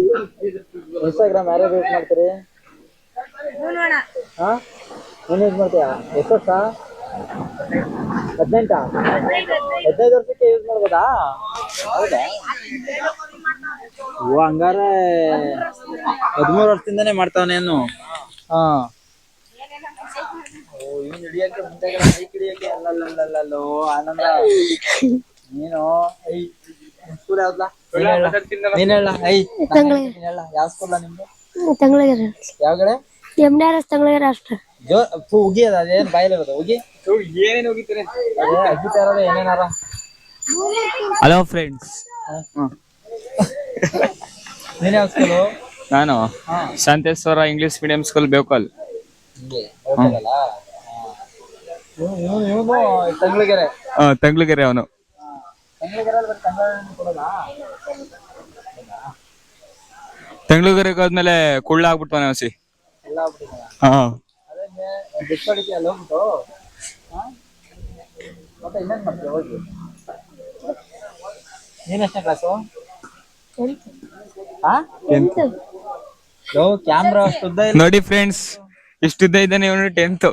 Instagram ಯಾರ್ಯಾರು use ಮಾಡ್ತೀರಿ? ಹಾ? ನೀನು ಯೂಸ್ ಮಾಡ್ತೀಯಾ? ಎಷ್ಟು ವರ್ಷ? ಹದಿನೆಂಟ? ಹದಿನೈದು ವರ್ಷಕ್ಕೆ ಯೂಸ್ ಮಾಡ್ಬೋದಾ? ಹೌದಾ? ಓ ಹಂಗಾರೆ ಹದಿಮೂರು ವರ್ಷದಿಂದನೇ ಮಾಡ್ತಾವನೇನು ಹಾ. ಓ ಇವ್ನು ಹಿಡಿಯಕ್ಕೆ ಮುಂದೆ ಹಿಡಿಯಕ್ಕೆ ಅಲ್ಲಲ್ಲಲ್ಲಲ್ಲೋ ಆನಂದ. ನೀನು? ಐ ಸ್ಕೂಲ್ ಯಾವ್ದಲ್ಲ ನೀನ್ ಐ ನೀನ್ ಹೇಳ ಯಾವ ಸ್ಕೂಲ ನಿಮ್ದು? ತಂಗಳಗರ. ಯಾವ ಕಡೆ? ಎಂ ಡಿ ಆರ್ ಎಸ್ ತಂಗಳಗರ ಅಷ್ಟ. ಜೋ ಉಗಿ ಅದ ಅದೇನ್ ಬಾಯಲ್ಲಿ ಉಗಿ? ಏನೇನ್ ಏನೇನಾರ ಹಲೋ ಫ್ರೆಂಡ್ಸ್ ನೀನ್ ಯಾವ ಸ್ಕೂಲು ನಾನು ಶಾಂತೇಶ್ವರ ಇಂಗ್ಲಿಷ್ ಮೀಡಿಯಂ ಸ್ಕೂಲ್ ಬೇಕಲ್ ತಂಗ್ಳಿಗೆರೆ ಅವನು. ತಂಗ್ಳಿಗೆರೆಗೆ ಹೋದ್ಮೇಲೆ ಕುಳ್ಳ ಆಗ್ಬಿಟ್ವಾನೆ ಹಸಿ ಹಾ. ಕ್ಲಾಸು ನೋಡಿ ಫ್ರೆಂಡ್ಸ್ ಇಷ್ಟಿದ್ದ ಇದ್ದಾನೆ ಇವನು ಟೆಂತ್